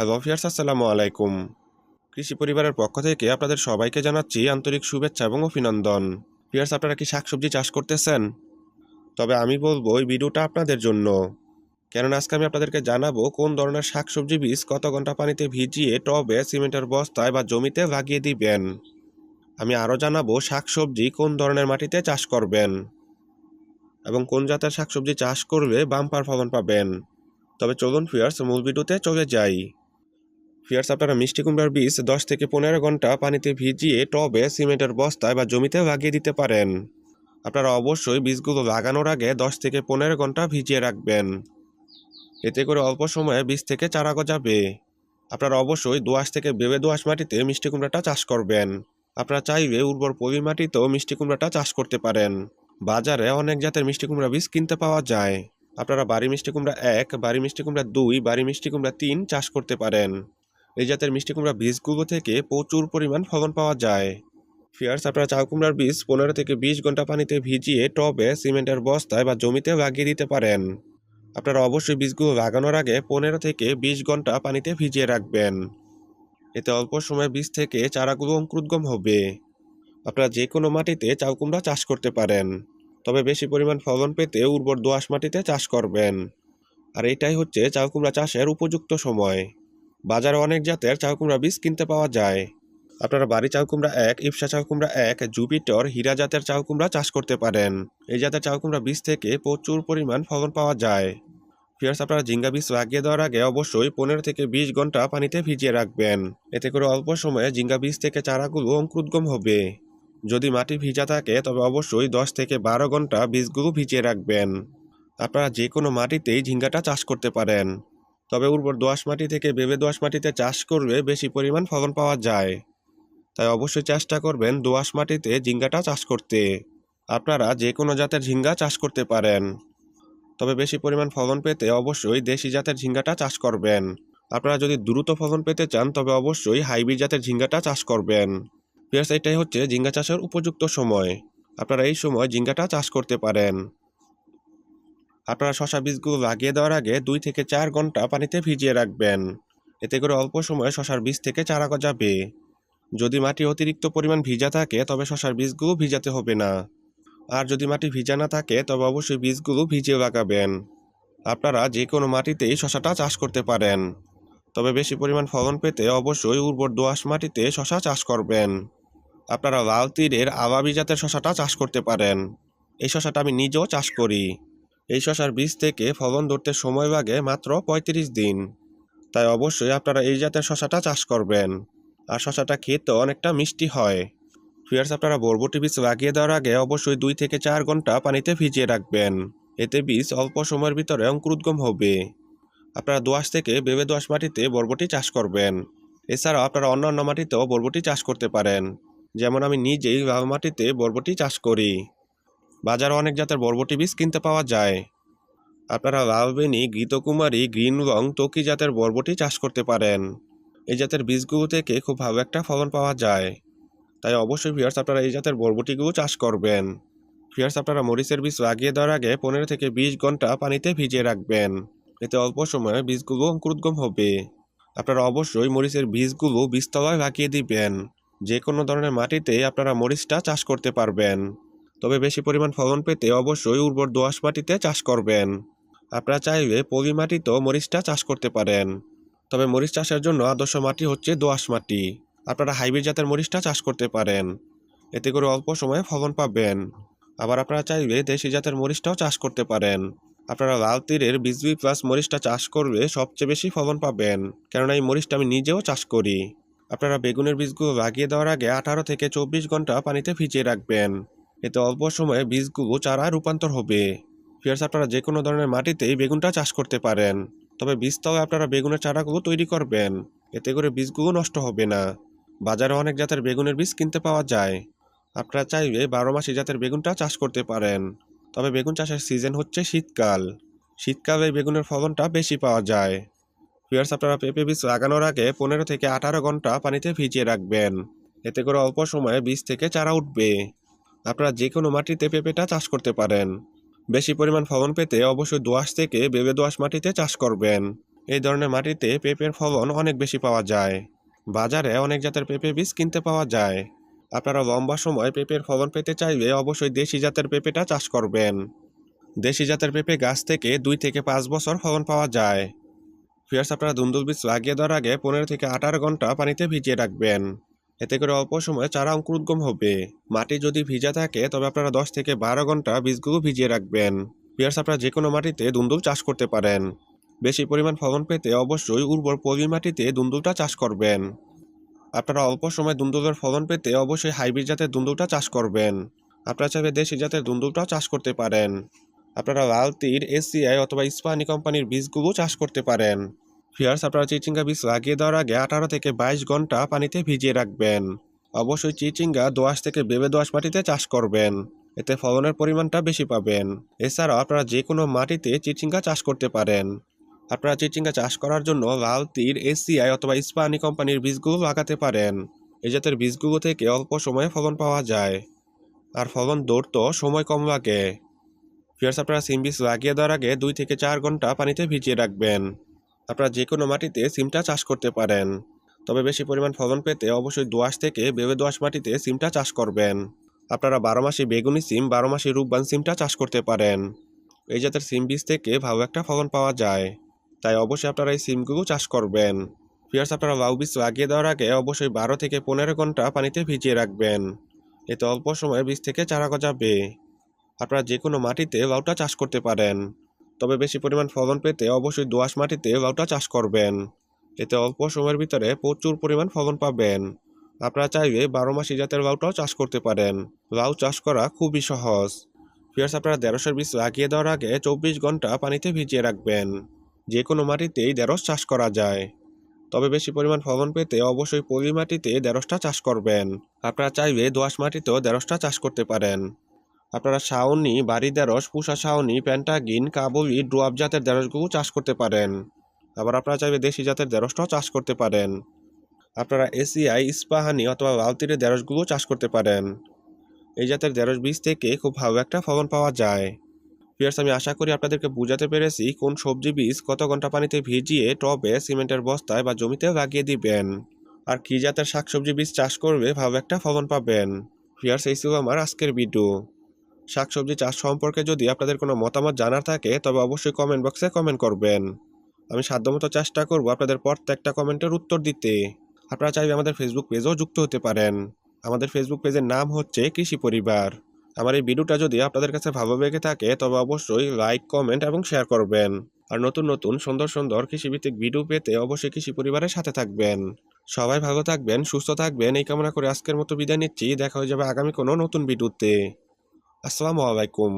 Hello fierce আসসালামু আলাইকুম। কৃষি পরিবারের পক্ষ থেকে আপনাদের সবাইকে জানাচ্ছি আন্তরিক শুভেচ্ছা এবং অভিনন্দন। ফিয়ার্স আপনারা কি শাকসবজি চাষ করতেছেন? তবে আমি বলব, এই ভিডিওটা আপনাদের জন্য। কেননা আজকে আমি আপনাদেরকে জানাব কোন ধরনের শাকসবজি বীজ কত ঘণ্টা পানিতে ভিজিয়ে টবে, সিমেন্টের বস্তায় বা জমিতে লাগিয়ে দিবেন। আমি আরও জানাব শাকসবজি কোন ধরনের মাটিতে চাষ করবেন এবং কোন জাতের শাকসবজি চাষ করলে বাম্পার ফলন পাবেন। তবে চলুন ফিয়ার্স মূল ভিডিওতে চলে যাই। ফিয়ার্স আপনারা মিষ্টি কুমড়ার বীজ দশ থেকে পনেরো ঘণ্টা পানিতে ভিজিয়ে টবে, সিমেন্টের বস্তায় বা জমিতে লাগিয়ে দিতে পারেন। আপনারা অবশ্যই বীজগুলো লাগানোর আগে দশ থেকে পনেরো ঘণ্টা ভিজিয়ে রাখবেন। এতে করে অল্প সময়ে বীজ থেকে চারা গজাবে। আপনারা অবশ্যই দোআঁশ থেকে বেবে দোআঁশ মাটিতে মিষ্টি কুমড়াটা চাষ করবেন। আপনারা চাইলে উর্বর পলি মাটিতেও মিষ্টি কুমড়াটা চাষ করতে পারেন। বাজারে অনেক জাতের মিষ্টি কুমড়া বীজ কিনতে পাওয়া যায়। আপনারা বাড়ি মিষ্টি কুমড়া এক, বাড়ি মিষ্টি কুমড়া দুই, বাড়ি মিষ্টি কুমড়া তিন চাষ করতে পারেন। এই জাতের মিষ্টি কুমড়া বীজগুলো থেকে প্রচুর পরিমাণ ফলন পাওয়া যায়। ফিয়ার্স, আপনারা চাউ কুমড়ার বীজ পনেরো থেকে বিশ ঘণ্টা পানিতে ভিজিয়ে টবে, সিমেন্টের বস্তায় বা জমিতে লাগিয়ে দিতে পারেন। আপনারা অবশ্যই বীজগুলো লাগানোর আগে পনেরো থেকে বিশ ঘণ্টা পানিতে ভিজিয়ে রাখবেন। এতে অল্প সময় বীজ থেকে চারাগুলো অঙ্কুরোদ্গম হবে। আপনারা যে কোনো মাটিতে চাউ কুমড়া চাষ করতে পারেন। তবে বেশি পরিমাণ ফলন পেতে উর্বর দোআঁশ মাটিতে চাষ করবেন। আর এটাই হচ্ছে চাউ কুমড়া চাষের উপযুক্ত সময়। বাজারে অনেক জাতের চাউ কুমড়া বীজ কিনতে পাওয়া যায়। আপনারা বাড়ি চাউ কুমড়া এক ইপসা চাউ কুমড়া এক, জুপিটর, হীরা জাতের চাউ কুমড়া চাষ করতে পারেন। এই জাতের চাউ কুমড়া বীজ থেকে প্রচুর পরিমাণ ফলন পাওয়া যায়। ফিয়ার্স আপনারা ঝিঙ্গা বীজ লাগিয়ে দেওয়ার আগে অবশ্যই পনেরো থেকে বিশ ঘণ্টা পানিতে ভিজিয়ে রাখবেন। এতে করে অল্প সময়ে ঝিঙ্গা বীজ থেকে চারাগুলো অঙ্কুরোদ্গম হবে। যদি মাটি ভিজা থাকে, তবে অবশ্যই দশ থেকে বারো ঘণ্টা বীজগুলো ভিজিয়ে রাখবেন। আপনারা যে কোনো মাটিতেই ঝিঙ্গাটা চাষ করতে পারেন। তবে উর্বর দোআঁশ মাটি থেকে বেবে দোআঁশ মাটিতে চাষ করলে বেশি পরিমাণ ফলন পাওয়া যায়। তাই অবশ্যই চেষ্টা করবেন দোআঁশ মাটিতে ঝিঙ্গাটা চাষ করতে। আপনারা যে কোনো জাতের ঝিঙ্গা চাষ করতে পারেন। তবে বেশি পরিমাণ ফলন পেতে অবশ্যই দেশি জাতের ঝিঙ্গাটা চাষ করবেন। আপনারা যদি দ্রুত ফলন পেতে চান, তবে অবশ্যই হাইব্রিড জাতের ঝিঙ্গাটা চাষ করবেন। পেঁয়াজ এটাই হচ্ছে ঝিঙ্গা চাষের উপযুক্ত সময়। আপনারা এই সময় ঝিঙ্গাটা চাষ করতে পারেন। আপনারা শশা বীজগুলো লাগিয়ে দেওয়ার আগে দুই থেকে চার ঘণ্টা পানিতে ভিজিয়ে রাখবেন। এতে করে অল্প সময়ে শশার বীজ থেকে চারা গজাবে। যদি মাটি অতিরিক্ত পরিমাণ ভিজা থাকে, তবে শশার বীজগুলো ভিজাতে হবে না। আর যদি মাটি ভিজা না থাকে, তবে অবশ্যই বীজগুলো ভিজিয়ে লাগাবেন। আপনারা যে কোনো মাটিতেই শশাটা চাষ করতে পারেন। তবে বেশি পরিমাণ ফলন পেতে অবশ্যই উর্বর দোআঁশ মাটিতে শশা চাষ করবেন। আপনারা লাল তীরের আবাবি জাতের শশাটা চাষ করতে পারেন। এই শশাটা আমি নিজেও চাষ করি। এই শশার বীজ থেকে ফলন ধরতে সময় লাগে মাত্র পঁয়ত্রিশ দিন। তাই অবশ্যই আপনারা এই জাতের শশাটা চাষ করবেন। আর শশাটা খেতে অনেকটা মিষ্টি হয়। ফিয়ার্স আপনারা বরবটি বীজ লাগিয়ে দেওয়ার আগে অবশ্যই দুই থেকে চার ঘণ্টা পানিতে ভিজিয়ে রাখবেন। এতে বীজ অল্প সময়ের ভিতরে অঙ্কুরোদ্গম হবে। আপনারা দোআঁশ থেকে বেবে দোআঁশ মাটিতে বরবটি চাষ করবেন। এছাড়াও আপনারা অন্যান্য মাটিতেও বরবটি চাষ করতে পারেন। যেমন আমি নিজেই লাল মাটিতে বরবটি চাষ করি। বাজারে অনেক জাতের বরবটি বীজ কিনতে পাওয়া যায়। আপনারা লালবেনি গীতকুমারী গ্রিন রং তকি জাতের বরবটি চাষ করতে পারেন। এই জাতের বীজগুলো থেকে খুব ভালো একটা ফলন পাওয়া যায়। তাই অবশ্যই ফিয়ার্স আপনারা এই জাতের বরবটিগুলো চাষ করবেন। ফিয়ার্স আপনারা মরিচের বীজ লাগিয়ে দেওয়ার আগে পনেরো থেকে বিশ ঘণ্টা পানিতে ভিজিয়ে রাখবেন। এতে অল্প সময়ে বীজগুলো অঙ্কুরোদ্গম হবে। আপনারা অবশ্যই মরিচের বীজগুলো বীজতলায় লাগিয়ে দিবেন। যে কোনো ধরনের মাটিতে আপনারা মরিচটা চাষ করতে পারবেন। তবে বেশি পরিমাণ ফলন পেতে অবশ্যই উর্বর দোআঁশ মাটিতে চাষ করবেন। আপনারা চাইলে পলি মাটিতেও মরিচটা চাষ করতে পারেন। তবে মরিচ চাষের জন্য আদর্শ মাটি হচ্ছে দোআঁশ মাটি। আপনারা হাইব্রিড জাতের মরিচটা চাষ করতে পারেন। এতে করে অল্প সময়ে ফলন পাবেন। আবার আপনারা চাইলে দেশি জাতের মরিচটাও চাষ করতে পারেন। আপনারা লাল তীরের বিজবি প্লাস মরিচটা চাষ করলে সবচেয়ে বেশি ফলন পাবেন। কেননা এই মরিচটা আমি নিজেও চাষ করি। আপনারা বেগুনের বীজগুলো লাগিয়ে দেওয়ার আগে আঠারো থেকে চব্বিশ ঘণ্টা পানিতে ভিজিয়ে রাখবেন। এতে অল্প সময়ে বীজগুলো চারা রূপান্তর হবে। ফিয়ার্স, আপনারা যে কোনো ধরনের মাটিতেই বেগুনটা চাষ করতে পারেন। তবে বীজতলায় আপনারা বেগুনের চারাগুলো তৈরি করবেন। এতে করে বীজগুলো নষ্ট হবে না। বাজারে অনেক জাতের বেগুনের বীজ কিনতে পাওয়া যায়। আপনারা চাইলে বারো মাসি জাতের বেগুনটা চাষ করতে পারেন। তবে বেগুন চাষের সিজন হচ্ছে শীতকাল। শীতকালে বেগুনের ফলনটা বেশি পাওয়া যায়। ফিয়ার্স, আপনারা পেঁপে বীজ লাগানোর আগে পনেরো থেকে আঠারো ঘণ্টা পানিতে ভিজিয়ে রাখবেন। এতে করে অল্প সময়ে বীজ থেকে চারা উঠবে। আপনারা যে কোনো মাটিতে পেঁপেটা চাষ করতে পারেন। বেশি পরিমাণ ফলন পেতে অবশ্যই দোআঁশ থেকে বেবে দোয়াশ মাটিতে চাষ করবেন। এই ধরনের মাটিতে পেঁপের ফলন অনেক বেশি পাওয়া যায়। বাজারে অনেক জাতের পেঁপে বীজ কিনতে পাওয়া যায়। আপনারা লম্বা সময় পেঁপের ফলন পেতে চাইলে অবশ্যই দেশি জাতের পেঁপেটা চাষ করবেন। দেশি জাতের পেঁপে গাছ থেকে দুই থেকে পাঁচ বছর ফলন পাওয়া যায়। ফিয়ার্স আপনারা দুন্দুল বীজ লাগিয়ে দেওয়ার আগে পনেরো থেকে আঠারো ঘণ্টা পানিতে ভিজিয়ে রাখবেন। এতে করে অল্প সময়ে চারা অঙ্কুরোদ্গম হবে। মাটি যদি ভিজা থাকে, তবে আপনারা দশ থেকে বারো ঘণ্টা বীজগুলো ভিজিয়ে রাখবেন। ফিয়ার্স আপনারা যে কোনো মাটিতে দুন্দুল চাষ করতে পারেন। বেশি পরিমাণ ফলন পেতে অবশ্যই উর্বর পলি মাটিতে দুন্দুলটা চাষ করবেন। আপনারা অল্প সময় দুন্দুলের ফলন পেতে অবশ্যই হাইব্রিড জাতের দুন্দুলটা চাষ করবেন। আপনারা চাইলে দেশি জাতের দুন্দুলটাও চাষ করতে পারেন। আপনারা লাল তীর এসিআই অথবা ইস্পানি কোম্পানির বীজগুলো চাষ করতে পারেন। ফিয়ার্স আপনারা চিচিঙ্গা বীজ লাগিয়ে দেওয়ার আগে আঠারো থেকে বাইশ ঘণ্টা পানিতে ভিজিয়ে রাখবেন। অবশ্যই চিচিঙ্গা দোয়াশ থেকে বেবে দোয়াশ মাটিতে চাষ করবেন। এতে ফলনের পরিমাণটা বেশি পাবেন। এছাড়াও আপনারা যে কোনো মাটিতে চিচিঙ্গা চাষ করতে পারেন। আপনারা চিচিঙ্গা চাষ করার জন্য লাল তীর এসিআই অথবা ইস্পানি কোম্পানির বীজগুলো লাগাতে পারেন। এই জাতের বীজগুলো থেকে অল্প সময়ে ফলন পাওয়া যায়। আর ফলন দৌড়তো সময় কম লাগে। ফিয়ার্স আপনারা সিম বীজ লাগিয়ে দেওয়ার আগে দুই থেকে চার ঘণ্টা পানিতে ভিজিয়ে রাখবেন। আপনারা যে কোনো মাটিতে সিমটা চাষ করতে পারেন। তবে বেশি পরিমাণ ফলন পেতে অবশ্যই দোয়াশ থেকে বেবে দোয়াশ মাটিতে সিমটা চাষ করবেন। আপনারা বারো মাসি বেগুনি সিম, বারো মাসি রূপবান সিমটা চাষ করতে পারেন। এই জাতের সিম বীজ থেকে ভালো একটা ফলন পাওয়া যায়। তাই অবশ্যই আপনারা এই সিমগুলো চাষ করবেন। ফিয়ার্স আপনারা লাউ বীজ লাগিয়ে দেওয়ার আগে অবশ্যই বারো থেকে পনেরো ঘণ্টা পানিতে ভিজিয়ে রাখবেন। এতে অল্প সময়ে বীজ থেকে চারা গজাবে। আপনারা যে কোনো মাটিতে লাউটা চাষ করতে পারেন। তবে বেশি পরিমাণ ফলন পেতে অবশ্যই দোআঁশ মাটিতে লাউটা চাষ করবেন। এতে অল্প সময়ের ভিতরে প্রচুর পরিমাণ ফলন পাবেন। আপনারা চাইলে বারো মাসি জাতের লাউটাও চাষ করতে পারেন। লাউ চাষ করা খুবই সহজ। ফিয়ার্স আপনারা দেড়শোর বীজ লাগিয়ে দেওয়ার আগে চব্বিশ ঘণ্টা পানিতে ভিজিয়ে রাখবেন। যে কোনো মাটিতেই দেড়শ চাষ করা যায়। তবে বেশি পরিমাণ ফলন পেতে অবশ্যই পলি মাটিতে দেড়শটা চাষ করবেন। আপনারা চাইলে দোআঁশ মাটিতেও দেড়শটা চাষ করতে পারেন। আপনারা শাওনি, বাড়ি দেড়শ পুষা শাওনি প্যান্টাগিন কাবুলি ড্রোয়াব জাতের দেড়শগুলো চাষ করতে পারেন। আবার আপনারা চাইলে দেশি জাতের দেড়শটাও চাষ করতে পারেন। আপনারা এসিআই, ইস্পাহানি অথবা লালতিরের দেড়শগুলো চাষ করতে পারেন। এই জাতের দেড়শ বীজ থেকে খুব ভালো একটা ফলন পাওয়া যায়। ফিয়ার্স আমি আশা করি আপনাদেরকে বুঝাতে পেরেছি কোন সবজি বীজ কত ঘণ্টা পানিতে ভিজিয়ে টবে, সিমেন্টের বস্তায় বা জমিতে লাগিয়ে দিবেন। আর কী জাতের শাকসবজি বীজ চাষ করবে ভালো একটা ফলন পাবেন। পিয়ার্স এই ছিল আমার আজকের ভিডিও শাকসবজি চাষ সম্পর্কে যদি আপনাদের কোনো মতামত জানার থাকে, তবে অবশ্যই কমেন্ট বক্সে কমেন্ট করবেন। আমি সাধ্যমতো চেষ্টা করব আপনাদের প্রত্যেকটা কমেন্টের উত্তর দিতে। আপনারা চাইলে আমাদের ফেসবুক পেজেও যুক্ত হতে পারেন। আমাদের ফেসবুক পেজের নাম হচ্ছে কৃষি পরিবার। আমার এই ভিডিওটা যদি আপনাদের কাছে ভালো লেগে থাকে, তবে অবশ্যই লাইক কমেন্ট এবং শেয়ার করবেন। আর নতুন নতুন, সুন্দর সুন্দর কৃষিভিত্তিক ভিডিও পেতে অবশ্যই কৃষি পরিবারের সাথে থাকবেন। সবাই ভালো থাকবেন, সুস্থ থাকবেন। এই কামনা করে আজকের মতো বিদায় নিচ্ছি। দেখা হয়ে যাবে আগামী কোনো নতুন ভিডিওতে আসসালামু আলাইকুম।